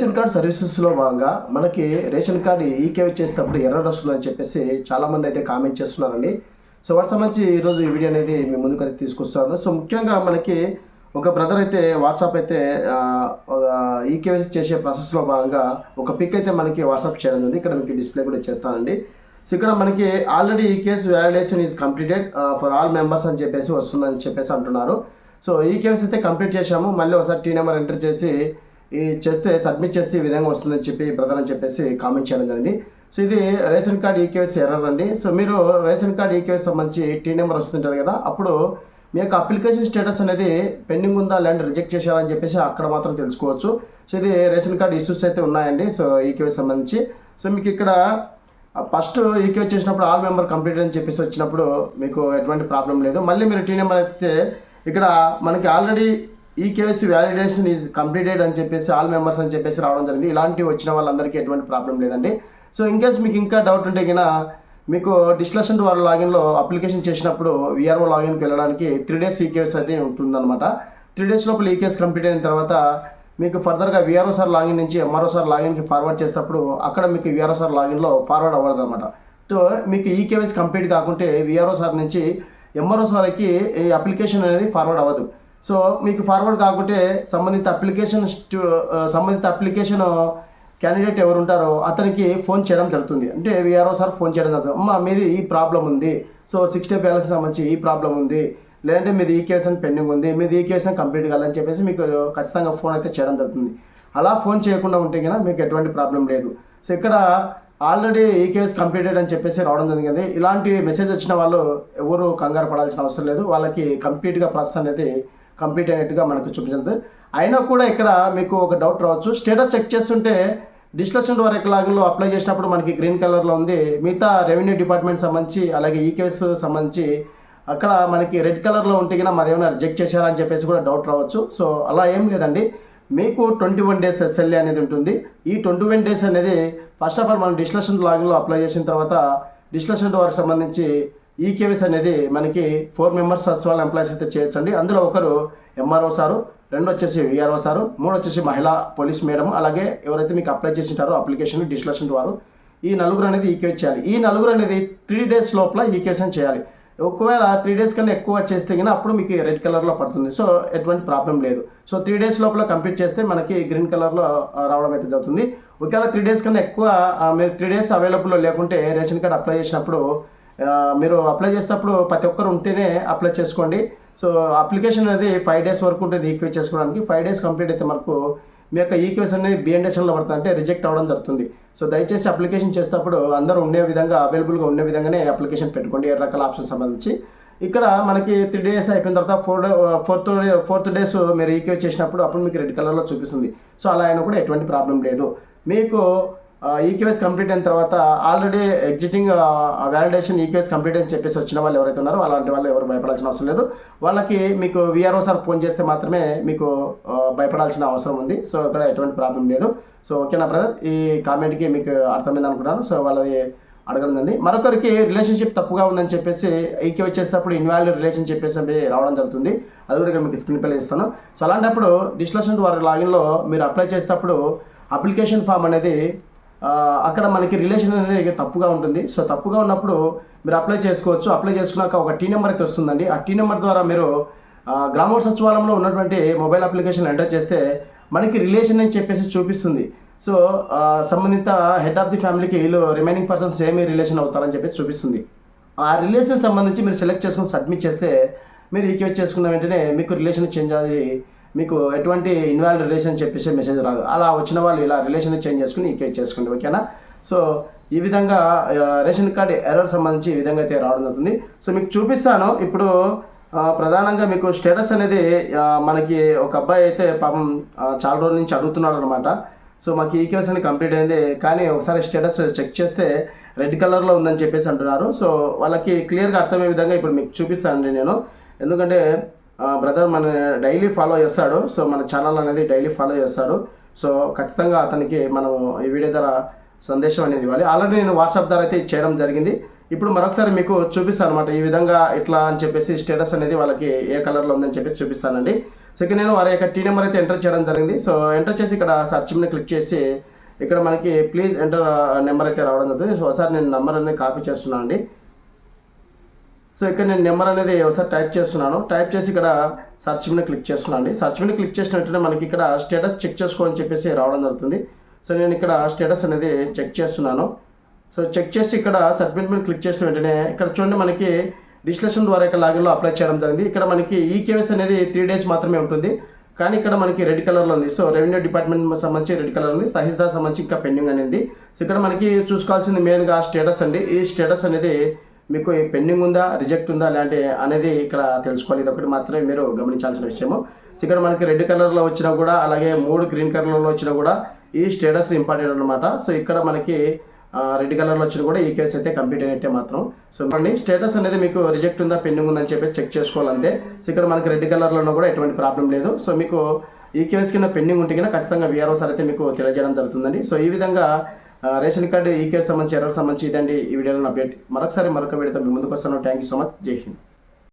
Ration card సర్వీసెస్లో భాగంగా మనకి రేషన్ కార్డు ఈకేవై చేసేటప్పుడు ఎర్రర్ వస్తుందని చెప్పేసి చాలామంది అయితే కామెంట్ చేస్తున్నారండి. సో వాటి సంబంధించి ఈరోజు ఈ వీడియో అనేది మీ ముందుకు అయితే తీసుకొస్తాను సో ముఖ్యంగా మనకి ఒక బ్రదర్ అయితే వాట్సాప్ అయితే ఈకేవైసీ చేసే ప్రాసెస్లో భాగంగా ఒక పిక్ అయితే మనకి వాట్సాప్ చేయడం ఉంది ఇక్కడ మీకు డిస్ప్లే కూడా చేస్తానండి. సో ఇక్కడ మనకి ఆల్రెడీ ఈ case validation is completed for all members అని చెప్పేసి వస్తుందని చెప్పేసి అంటున్నారు. సో ఈ కేసు అయితే కంప్లీట్ చేశాము. మళ్ళీ ఒకసారి టీ నెంబర్ ఎంటర్ చేసి ఈ చేస్తే సబ్మిట్ చేస్తే ఈ విధంగా వస్తుందని చెప్పి బ్రదర్ అని చెప్పేసి కామెంట్ చేయడం జరిగింది. సో ఇది రేషన్ కార్డ్ ఈకేఎస్ ఎర్రర్ అండి. సో మీరు రేషన్ కార్డ్ ఈకేఎస్ సంబంధించి టీ నెంబర్ వస్తుంటుంది కదా అప్పుడు మీ యొక్క అప్లికేషన్ స్టేటస్ అనేది పెండింగ్ ఉందా ల్యాండ్ రిజెక్ట్ చేశారని చెప్పేసి అక్కడ మాత్రం తెలుసుకోవచ్చు. సో ఇది రేషన్ కార్డ్ ఇష్యూస్ అయితే ఉన్నాయండి సో ఈకేఎస్ సంబంధించి. సో మీకు ఇక్కడ ఫస్ట్ ఈకే చేసినప్పుడు ఆల్ మెంబర్ కంప్లీట్ అని చెప్పేసి వచ్చినప్పుడు మీకు ఎటువంటి ప్రాబ్లం లేదు. మళ్ళీ మీరు టీ నెంబర్ అయితే ఇక్కడ మనకి ఆల్రెడీ ఈ కేవైసీ వ్యాలిడేషన్ ఈజ్ కంప్లీటెడ్ అని చెప్పేసి ఆల్ మెంబర్స్ అని చెప్పేసి రావడం జరిగింది. ఇలాంటివి వచ్చిన వాళ్ళందరికీ ఎటువంటి ప్రాబ్లం లేదండి. సో ఇన్ కేస్ మీకు ఇంకా డౌట్ ఉంటే కన్నా మీకు డిస్లషన్ వారి లాగిన్లో అప్లికేషన్ చేసినప్పుడు విఆర్ఓ లాగిన్కి వెళ్ళడానికి త్రీ డేస్ ఈ ఈకేఎస్ అయితే ఉంటుందన్నమాట. త్రీ డేస్ లోపల ఈ కేసు కంప్లీట్ అయిన తర్వాత మీకు ఫర్దర్గా విఆర్ఓ సార్ లాగిన్ నుంచి ఎంఆర్ఓ సార్ లాగిన్కి ఫార్వర్డ్ చేసేటప్పుడు అక్కడ మీకు విఆర్ఓ సార్ లాగిన్లో ఫార్వర్డ్ అవ్వదు అనమాట సో మీకు ఈ కేవైసీ కంప్లీట్ కాకుంటే విఆర్ఓ సార్ నుంచి ఎంఆర్ఓ సార్కి ఈ అప్లికేషన్ అనేది ఫార్వర్డ్ అవ్వదు. సో మీకు ఫార్వర్డ్ కాకుంటే సంబంధిత అప్లికేషన్ సంబంధిత అప్లికేషన్ క్యాండిడేట్ ఎవరు ఉంటారో అతనికి ఫోన్ చేయడం జరుగుతుంది. అంటే విఆర్ఓ సార్ ఫోన్ చేయడం జరుగుతుంది. అమ్మ మీది ఈ ప్రాబ్లం ఉంది. సో సిక్స్టీ బ్యాలెన్స్ సంబంధించి ఈ ప్రాబ్లం ఉంది. లేదంటే మీది ఈ కేసు పెండింగ్ ఉంది. మీది ఈ కేసు కంప్లీట్ కావాలని చెప్పేసి మీకు ఖచ్చితంగా ఫోన్ అయితే చేయడం జరుగుతుంది. అలా ఫోన్ చేయకుండా ఉంటే కనుక మీకు ఎటువంటి ప్రాబ్లం లేదు. సో ఇక్కడ ఆల్రెడీ ఈ కేసు కంప్లీటెడ్ అని చెప్పేసి రావడం జరిగింది. ఇలాంటి మెసేజ్ వచ్చిన వాళ్ళు ఎవరు కంగారు పడాల్సిన అవసరం లేదు. వాళ్ళకి కంప్లీట్గా ప్రాసెస్ అనేది కంప్లీట్ అయినట్టుగా మనకు చూపించింది అయినా కూడా ఇక్కడ మీకు ఒక డౌట్ రావచ్చు. స్టేటస్ చెక్ చేస్తుంటే డిస్లక్షన్ వరకు లాగిన్లో అప్లై చేసినప్పుడు మనకి గ్రీన్ కలర్లో ఉంది. మిగతా రెవెన్యూ డిపార్ట్మెంట్ సంబంధించి అలాగే ఈ కేసు సంబంధించి అక్కడ మనకి రెడ్ కలర్లో ఉంటే కన్నా మాది ఏమైనా రిజెక్ట్ చేశారా అని చెప్పేసి కూడా డౌట్ రావచ్చు. సో అలా ఏం లేదండి. మీకు ట్వంటీ వన్ డేస్ ఎస్ఎల్ఏ అనేది ఉంటుంది. ఈ ట్వంటీ వన్ డేస్ అనేది ఫస్ట్ ఆఫ్ ఆల్ మనం డిస్లక్షన్ లాగిన్లో అప్లై చేసిన తర్వాత డిస్లక్షన్ వారికి సంబంధించి ఈ అనేది మనకి ఫోర్ మెంబర్స్ సచివాలయ ఎంప్లాయీస్ అయితే చేయొచ్చండి. అందులో ఒకరు ఎంఆర్ఓ సారు రెండు వచ్చేసి విఆర్ఓ సారు మూడు వచ్చేసి మహిళా పోలీస్ మేడం. అలాగే ఎవరైతే మీకు అప్లై చేసింటారో అప్లికేషన్ డిస్కషన్ వారు. ఈ నలుగురు అనేది ఈకేస్ చేయాలి. ఈ నలుగురు అనేది త్రీ డేస్ లోపల ఈకేషన్ చేయాలి. ఒకవేళ త్రీ డేస్ కన్నా ఎక్కువ చేస్తే కానీ అప్పుడు మీకు రెడ్ కలర్లో పడుతుంది. సో ఎటువంటి ప్రాబ్లం లేదు. సో త్రీ డేస్ లోపల కంప్లీట్ చేస్తే మనకి గ్రీన్ కలర్లో రావడం అయితే జరుగుతుంది. ఒకవేళ త్రీ డేస్ కన్నా ఎక్కువ మీరు త్రీ డేస్ అవైలబుల్లో లేకుంటే రేషన్ కార్డ్ అప్లై చేసినప్పుడు మీరు అప్లై చేసేటప్పుడు ప్రతి ఒక్కరు ఉంటేనే అప్లై చేసుకోండి. సో అప్లికేషన్ అనేది ఫైవ్ డేస్ వరకు ఉంటుంది ఈక్వే చేసుకోవడానికి. ఫైవ్ డేస్ కంప్లీట్ అయితే మనకు మీ యొక్క ఈక్వేస్ అనేది బిఎన్డేషన్లో పడుతుంది అంటే రిజెక్ట్ అవ్వడం జరుగుతుంది. సో దయచేసి అప్లికేషన్ చేసేటప్పుడు అందరూ ఉండే విధంగా అవైలబుల్గా ఉండే విధంగానే అప్లికేషన్ పెట్టుకోండి. ఏ రకాల ఆప్షన్ సంబంధించి. ఇక్కడ మనకి త్రీ డేస్ అయిపోయిన తర్వాత ఫోర్ ఫోర్త్ ఫోర్త్ డేస్ మీరు ఈక్వే చేసినప్పుడు అప్పుడు మీకు రెడ్ కలర్లో చూపిస్తుంది. సో అలా అయినా కూడా ఎటువంటి ప్రాబ్లం లేదు. మీకు ఈక్యూఎస్ కంప్లీట్ అయిన తర్వాత already existing validation EQS complete అని చెప్పేసి వచ్చిన వాళ్ళు ఎవరైతే ఉన్నారో అలాంటి వాళ్ళు ఎవరు భయపడాల్సిన అవసరం లేదు. వాళ్ళకి మీకు విఆర్ఓ సార్ ఫోన్ చేస్తే మాత్రమే మీకు భయపడాల్సిన అవసరం ఉంది. సో ఇక్కడ ఎటువంటి ప్రాబ్లం లేదు. సో ఓకేనా బ్రదర్ ఈ కామెంట్కి మీకు అర్థమైంది అనుకుంటాను సో వాళ్ళది అడగనుందండి మరొకరికి రిలేషన్షిప్ తప్పుగా ఉందని చెప్పేసి ఈకే వచ్చేటప్పుడు ఇన్వాల్వ్ రిలేషన్ చెప్పేసి అవి రావడం జరుగుతుంది. అది కూడా ఇక్కడ మీకు స్క్రీన్ పై ఇస్తాను. సో అలాంటప్పుడు డిస్లషన్ వారి లాగిన్లో మీరు అప్లై చేసేటప్పుడు అప్లికేషన్ ఫామ్ అనేది అక్కడ మనకి రిలేషన్ అనేది తప్పుగా ఉంటుంది. సో తప్పుగా ఉన్నప్పుడు మీరు అప్లై చేసుకోవచ్చు. అప్లై చేసుకున్నాక ఒక టీ నెంబర్ అయితే వస్తుందండి. ఆ టీ నెంబర్ ద్వారా మీరు గ్రామ సచివాలయంలో ఉన్నటువంటి మొబైల్ అప్లికేషన్ ఎంటర్ చేస్తే మనకి రిలేషన్ అని చెప్పేసి చూపిస్తుంది. సో సంబంధిత హెడ్ ఆఫ్ ది ఫ్యామిలీకి వీళ్ళు రిమైనింగ్ పర్సన్స్ ఏమి రిలేషన్ అవుతారని చెప్పేసి చూపిస్తుంది. ఆ రిలేషన్ సంబంధించి మీరు సెలెక్ట్ చేసుకుని సబ్మిట్ చేస్తే మీరు ఈక్వేట్ చేసుకున్న వెంటనే మీకు రిలేషన్ చేంజ్ అది మీకు ఎటువంటి ఇన్వాల్వ్ రిలేషన్ చెప్పేసి మెసేజ్ రాదు. అలా వచ్చిన వాళ్ళు ఇలా రిలేషన్ చేంజ్ చేసుకుని ఈక్వేట్ చేసుకోండి ఓకేనా సో ఈ విధంగా రేషన్ కార్డ్ ఎర్రర్ సంబంధించి ఈ విధంగా అయితే రావడం జరుగుతుంది. సో మీకు చూపిస్తాను. ఇప్పుడు ప్రధానంగా మీకు స్టేటస్ అనేది మనకి ఒక అబ్బాయి అయితే పాపం చాలా రోజుల నుంచి అడుగుతున్నాడు అనమాట సో మాకు ఈ కేసు అనేది కంప్లీట్ అయింది. కానీ ఒకసారి స్టేటస్ చెక్ చేస్తే రెడ్ కలర్లో ఉందని చెప్పేసి అంటున్నారు. సో వాళ్ళకి క్లియర్గా అర్థమయ్యే విధంగా ఇప్పుడు మీకు చూపిస్తానండి నేను. ఎందుకంటే బ్రదర్ మన డైలీ ఫాలో చేస్తాడు. సో మన ఛానల్ అనేది డైలీ ఫాలో చేస్తాడు. సో ఖచ్చితంగా అతనికి మనం ఈ వీడియో ద్వారా సందేశం అనేది ఇవ్వాలి. ఆల్రెడీ నేను వాట్సాప్ ద్వారా అయితే చేయడం జరిగింది. ఇప్పుడు మరొకసారి మీకు చూపిస్తాను అనమాట ఈ విధంగా ఇట్లా అని చెప్పేసి స్టేటస్ అనేది వాళ్ళకి ఏ కలర్లో ఉందని చెప్పేసి చూపిస్తానండి. సో ఇక్కడ నేను వారి యొక్క టీ నెంబర్ అయితే ఎంటర్ చేయడం జరిగింది. సో ఎంటర్ చేసి ఇక్కడ సర్చ్ మీద క్లిక్ చేసి ఇక్కడ మనకి ప్లీజ్ ఎంటర్ నెంబర్ అయితే రావడం జరుగుతుంది. సో ఒకసారి నేను నెంబర్ అనేది కాపీ చేస్తున్నాను అండి సో ఇక్కడ నేను నెంబర్ అనేది ఒకసారి టైప్ చేస్తున్నాను. టైప్ చేసి ఇక్కడ సర్చ్ మీద క్లిక్ చేస్తున్నాను అండి. సర్చ్ మీద క్లిక్ చేసిన వెంటనే మనకి ఇక్కడ స్టేటస్ చెక్ చేసుకోని చెప్పేసి రావడం జరుగుతుంది. సో నేను ఇక్కడ స్టేటస్ అనేది చెక్ చేస్తున్నాను. సో చెక్ చేసి ఇక్కడ సబ్మిట్ మీద క్లిక్ చేసిన వెంటనే ఇక్కడ చూడండి మనకి డిస్లేషన్ ద్వారా ఇక్కడ లాగిన్లో అప్లై చేయడం జరిగింది. ఇక్కడ మనకి ఈ కేవైసీ అనేది త్రీ డేస్ మాత్రమే ఉంటుంది. కానీ ఇక్కడ మనకి రెడ్ కలర్లో ఉంది. సో రెవెన్యూ డిపార్ట్మెంట్ సంబంధించి రెడ్ కలర్ ఉంది. తహసీల్దార్ సంబంధించి ఇంకా పెండింగ్ అనేది సో ఇక్కడ మనకి చూసుకోవాల్సింది మెయిన్గా స్టేటస్ అండి. ఈ స్టేటస్ అనేది మీకు పెండింగ్ ఉందా రిజెక్ట్ ఉందా లేదంటే అనేది ఇక్కడ తెలుసుకోవాలి. ఇది ఒకటి మాత్రమే మీరు గమనించాల్సిన విషయము. ఇక్కడ మనకి రెడ్ కలర్లో వచ్చినా కూడా అలాగే మూడు గ్రీన్ కలర్లో వచ్చినా కూడా ఈ స్టేటస్ ఇంపార్టెంట్ అనమాట సో ఇక్కడ మనకి రెడ్ కలర్లో వచ్చిన కూడా ఈ కేసు అయితే కంప్లీట్ అయినట్టే మాత్రం. సో మళ్ళీ స్టేటస్ అనేది మీకు రిజెక్ట్ ఉందా పెండింగ్ ఉందని చెప్పి చెక్ చేసుకోవాలంతే. సో ఇక్కడ మనకి రెడ్ కలర్లో కూడా ఎటువంటి ప్రాబ్లం లేదు. సో మీకు ఈ కేసు కింద పెండింగ్ ఉంటే కింద ఖచ్చితంగా వీఆర్ఓ సార్ అయితే మీకు తెలియజేయడం జరుగుతుందండి. సో ఈ విధంగా రేషన్ కార్డు ఈ సంబంధించి ఎర్ర సంబంధించి ఇదండి ఈ వీడియోలో అప్డేట్. మరొకసారి మరొక వీడియోతో మీ ముందుకు వస్తాను. థ్యాంక్ యూ సో మచ్ జై హింద్.